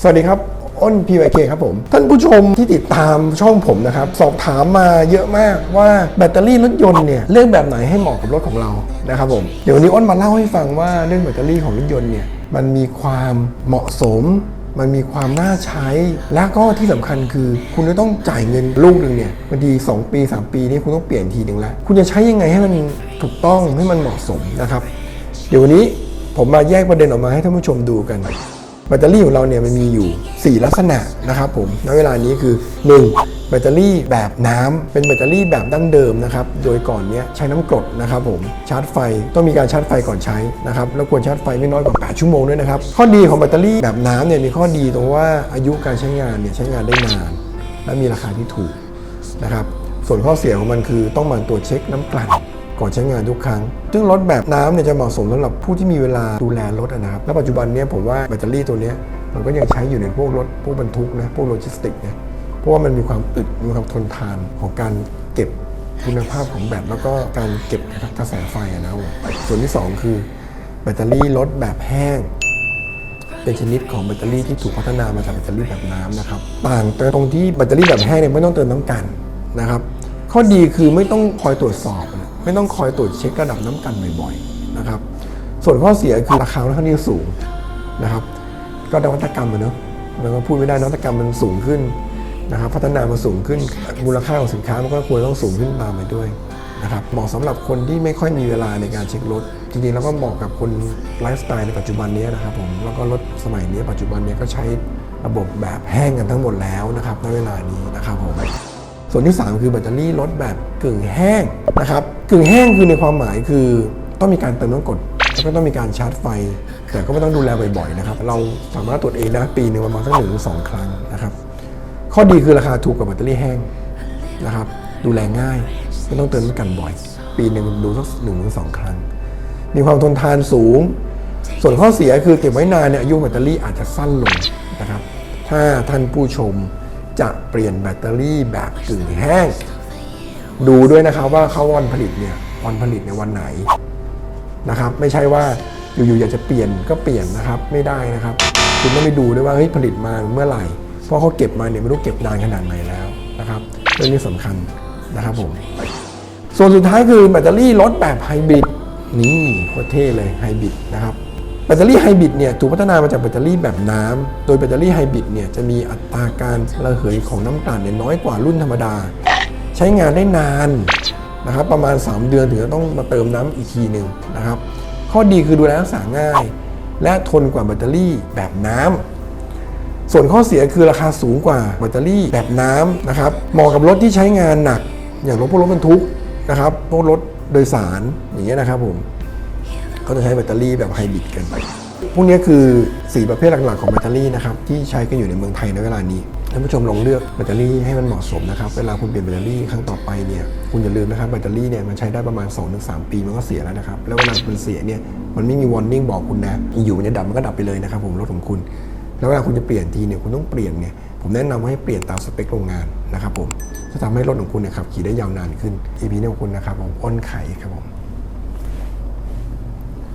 สวัสดีครับ อ้น PYK ครับผม ท่านผู้ชมที่ติดตามช่องผมนะครับ สอบถามมาเยอะมากว่าแบตเตอรี่รถยนต์เนี่ยเลือกแบบไหนให้เหมาะกับรถของเรานะครับผม เดี๋ยววันนี้อ้นมาเล่าให้ฟังว่าเรื่องแบตเตอรี่ของรถยนต์เนี่ยมันมีความเหมาะสม มันมีความน่าใช้ และก็ที่สำคัญคือ คุณจะต้องจ่ายเงินลูกหนึ่งเนี่ยบางที2ปี 3 ปีนี่คุณต้องเปลี่ยนทีหนึ่งแล้วคุณจะใช้ยังไงให้มันถูกต้องให้มันเหมาะสมนะครับ เดี๋ยววันนี้ผมมาแยกประเด็นออกมาให้ท่านผู้ชมดูกัน แบตเตอรี่ของเราเนี่ยมันมีอยู่ 4 ลักษณะนะครับผมณเวลานี้คือ 1. แบตเตอรี่แบบน้ำเป็นแบตเตอรี่แบบดั้งเดิมนะครับโดยก่อนเนี้ยใช้น้ำกรดนะครับผมชาร์จไฟต้องมีการชาร์จไฟก่อนใช้นะครับแล้วควรชาร์จไฟไม่น้อยกว่า 8 ชั่วโมงด้วยนะครับข้อดีของแบตเตอรี่แบบน้ำเนี่ยมีข้อดีตรงว่าอายุการใช้งานเนี่ยใช้งานได้นาน และมีราคาที่ถูกนะครับส่วนข้อเสียของมันคือต้องหมั่นตรวจเช็คน้ำกลั่น ก่อนใช้งานทุกครั้ง ซึ่งรถแบบน้ำเนี่ยจะเหมาะสมสำหรับผู้ที่มีเวลาดูแลรถนะครับ และปัจจุบันเนี้ผมว่าแบตเตอรี่ตัวเนี้ยมันก็ยังใช้อยู่ในพวกรถพวกบรรทุกนะพวกโลจิสติกนะเพราะว่ามันมีความอึดมีความทนทานของการเก็บคุณภาพของแบตแล้วก็การเก็บกระแสไฟะนะครับส่วนที่สองคือแบตเตอรี่รถแบบแห้ง เป็นชนิดของแบตเตอรี่ที่ถูกพัฒนามาจากแบตเตอรี่แบบน้ำนะครับต่างตรงที่แบตเตอรี่แบบแห้งเนี่ยไม่ต้องเติมน้ำกันนะครับข้อดีคือไม่ต้องคอยตรวจสอบนะ ไม่ต้องคอยตรวจเช็คระดับน้ำกันบ่อยๆนะครับ ส่วนข้อเสียคือราคาค่อนข้างที่สูงนะครับ ก็นวัตกรรมอะเนอะมันก็พูดไม่ได้นวัตกรรมมันสูงขึ้นนะครับ พัฒนามันสูงขึ้นมูลค่าของสินค้ามันก็ควรต้องสูงขึ้นตามไปด้วยนะครับเหมาะสำหรับคนที่ไม่ค่อยมีเวลาในการเช็ครถจริงๆแล้วก็เหมาะกับคนไลฟ์สไตล์ในปัจจุบันนี้นะครับผมแล้วก็รถสมัยนี้ปัจจุบันนี้ก็ใช้ระบบแบบแห้งกันทั้งหมดแล้วนะครับณเวลานี้นะครับผม ส่วนที่ 3 คือแบตเตอรี่รถแบบกึ่งแห้งนะครับกึ่งแห้งคือในความหมายคือต้องมีการเติมน้ำกรดแล้วก็ต้องมีการชาร์จไฟ แต่ก็ไม่ต้องดูแลบ่อยๆนะครับ เราสามารถตรวจเองได้ปีหนึ่งประมาณสักหนึ่งสองครั้งนะครับ ข้อดีคือราคาถูกกว่าแบตเตอรี่แห้งนะครับ ดูแลง่ายไม่ต้องเติมน้ำกันบ่อย ปีหนึ่งดูสักหนึ่งถึงสองครั้ง มีความทนทานสูง ส่วนข้อเสียคือเก็บไว้นานเนี่ยอายุแบตเตอรี่อาจจะสั้นลงนะครับ ถ้าท่านผู้ชม จะเปลี่ยนแบตเตอรี่แบบกึ่งแห้ง ดูด้วยนะครับว่าเขาวันผลิตเนี่ยวันผลิตในวันไหนนะครับ ไม่ใช่ว่าอยู่ๆอยากจะเปลี่ยนก็เปลี่ยนนะครับไม่ได้นะครับ คุณต้องไปดูด้วยว่าเฮ้ยผลิตมาเมื่อไหร่ เพราะเขาเก็บมาเนี่ยไม่รู้เก็บนานขนาดไหนแล้วนะครับเรื่องนี้สำคัญนะครับผมส่วนสุดท้ายคือแบตเตอรี่รถแบบไฮบริดนี่โคตรเท่เลยไฮบริดนะครับ แบตเตอรี่ไฮบริดเนี่ยถูกพัฒนามาจากแบตเตอรี่แบบน้ำโดยแบตเตอรี่ไฮบริดเนี่ยจะมีอัตราการระเหยของน้ำตาลเนี่ยน้อยกว่ารุ่นธรรมดา ใช้งานได้นานนะครับประมาณ 3 เดือนถึงจะต้องมาเติมน้ำอีกทีหนึ่งนะครับ ข้อดีคือดูแลรักษาง่าย และทนกว่าแบตเตอรี่แบบน้ำส่วนข้อเสียคือราคาสูงกว่าแบตเตอรี่แบบน้ำนะครับเหมาะกับรถที่ใช้งานหนัก อย่างรถพวกรถบรรทุกนะครับพวกรถโดยสารอย่างเงี้ยนะครับผม เขาจะใช้แบตเตอรี่แบบไฮบริดกัน พวกนี้คือ 4 ประเภทหลักๆของแบตเตอรี่นะครับที่ใช้กันอยู่ในเมืองไทยในเวลานี้ท่านผู้ชมลองเลือกแบตเตอรี่ให้มันเหมาะสมนะครับเวลาคุณเปลี่ยนแบตเตอรี่ครั้งต่อไปเนี่ยคุณอย่าลืมนะครับแบตเตอรี่เนี่ยมันใช้ได้ประมาณ 2-3 ปีมันก็เสียแล้วนะครับแล้วเวลามันเสียเนี่ยมันไม่มี warning บอกคุณนะอยู่มันจะดับมันก็ดับไปเลยนะครับผมรถของคุณ แล้วเวลาคุณจะเปลี่ยนทีเนี่ยคุณต้องเปลี่ยนเนี่ยผมแนะนำให้เปลี่ยนตามสเปคโรงงานนะครับผมจะทำให้รถของคุณเนี่ยขับขี่ได้ยาวนานขึ้น EP นี้ของคุณนะครับผมอ้นไข่ครับผม